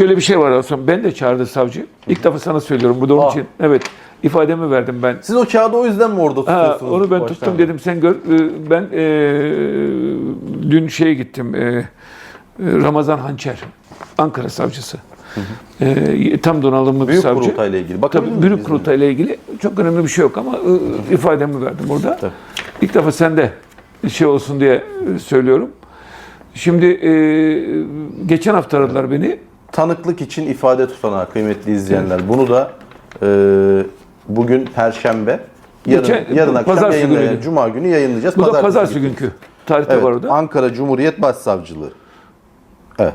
Şöyle bir şey var Hasan. Ben de çağırdı savcı. İlk defa sana söylüyorum bu da onun Aa. için. Evet. ifademi verdim ben. Siz o kağıdı o yüzden mi orada Ha, tutuyorsunuz? onu ben tuttum dedim sen gör. Ee, Ben e, dün şeye gittim. e, Ramazan Hançer. Ankara savcısı. E, tam donanımlı bir Büyük savcı. kurultayla ilgili. Bakabilir Tabii miyiz büyük de? kurultayla ilgili çok önemli bir şey yok ama e, ifademi verdim orada. Tabii. İlk defa sende şey olsun diye e, söylüyorum. Şimdi e, geçen hafta aradılar beni. Tanıklık için ifade tutanağı kıymetli izleyenler. Bunu da e, bugün Perşembe, yarın, Geçen- yarın akşam Pazartesi yayınlayacağız. günüydü. Cuma günü yayınlayacağız. Bu da Pazartesi günkü. Tarihte Evet, var orada. Ankara Cumhuriyet Başsavcılığı. Evet.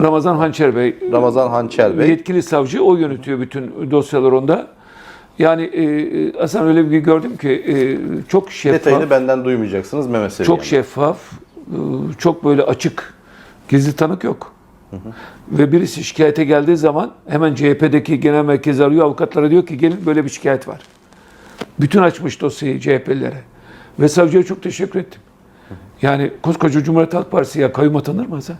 Ramazan Hançer Bey. Ramazan Hançer Bey. Yetkili savcı o yönetiyor bütün dosyalar onda. Yani e, Hasan öyle bir gördüm ki e, çok şeffaf, Detayını benden duymayacaksınız Mehmet Seviyen. çok şeffaf, e, çok böyle açık, gizli tanık yok. Ve birisi şikayete geldiği zaman hemen CHP'deki genel merkez arıyor avukatlara diyor ki gelin böyle bir şikayet var. Bütün açmış dosyayı CHP'lilere. Ve savcıya çok teşekkür ettim. Yani koskoca Cumhuriyet Halk Partisi ya kayyum atanır mı Hasan?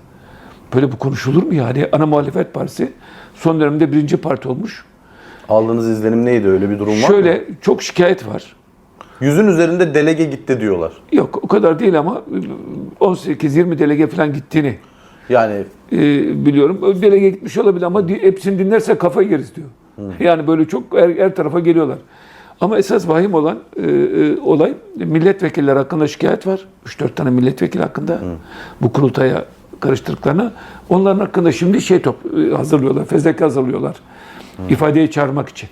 Böyle bu konuşulur mu yani? Ana muhalefet partisi son dönemde birinci parti olmuş. Aldığınız izlenim neydi? Öyle bir durum var mı? Şöyle çok şikayet var. Yüzün üzerinde delege gitti diyorlar. Yok o kadar değil ama 18-20 delege falan gittiğini Yani e, biliyorum. Delege gitmiş olabilir ama hepsini dinlerse kafayı yeriz diyor. Yani böyle çok her, her tarafa geliyorlar. Ama esas vahim olan e, e, olay milletvekiller hakkında şikayet var. 3-4 tane milletvekili hakkında bu kurultaya karıştırdıklarına. Onların hakkında şimdi şey top e, hazırlıyorlar, fezleke hazırlıyorlar. ifadeye çağırmak için.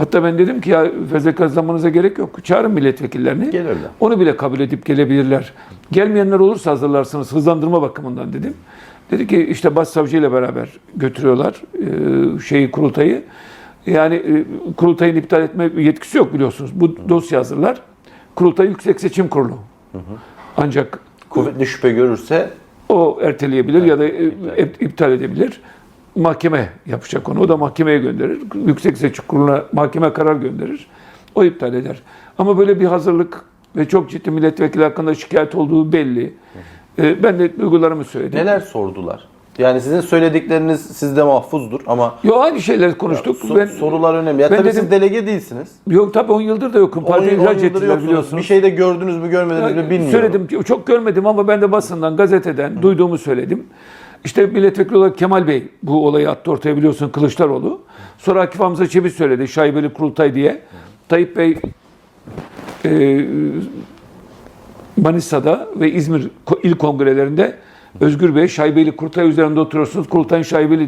Hatta ben dedim ki ya fezleke hazırlamanıza gerek yok. Çağırın milletvekillerini. Gelirler. Onu bile kabul edip gelebilirler. Gelmeyenler olursa hazırlarsınız hızlandırma bakımından dedim. Dedi ki işte başsavcı ile beraber götürüyorlar e, şeyi kurultayı. Yani e, kurultayın iptal etme yetkisi yok biliyorsunuz. Bu dosya hazırlar. Kurultay Yüksek Seçim Kurulu. Ancak kuvvetli şüphe görürse o erteleyebilir ya da e, ip- iptal edebilir. Mahkeme yapacak onu. O da mahkemeye gönderir. Yüksek Seçim Kurulu'na mahkeme karar gönderir. O iptal eder. Ama böyle bir hazırlık ve çok ciddi milletvekili hakkında şikayet olduğu belli. E, Ben de duygularımı söyledim. neler sordular? Yani sizin söyledikleriniz sizde mahfuzdur ama Yo aynı şeyler konuştuk. so- ben, sorular önemli. Ya ben tabii dedim- siz delege değilsiniz. Yok tabii 10 yıldır da yokum. Partiyi ihraç ettiler biliyorsunuz. Bir şey de gördünüz mü görmediniz mi bilmiyorum. Söyledim. Çok görmedim ama ben de basından, gazeteden duyduğumu söyledim. İşte milletvekili olarak Kemal Bey bu olayı attı ortaya biliyorsun Kılıçdaroğlu. Sonra Akif Hamza Çebi söyledi şaibeli kurultay diye. Tayyip Bey e, Manisa'da ve İzmir il kongrelerinde Özgür Bey şaibeli kurultay üzerinde oturuyorsunuz. Kurultayın şaibeli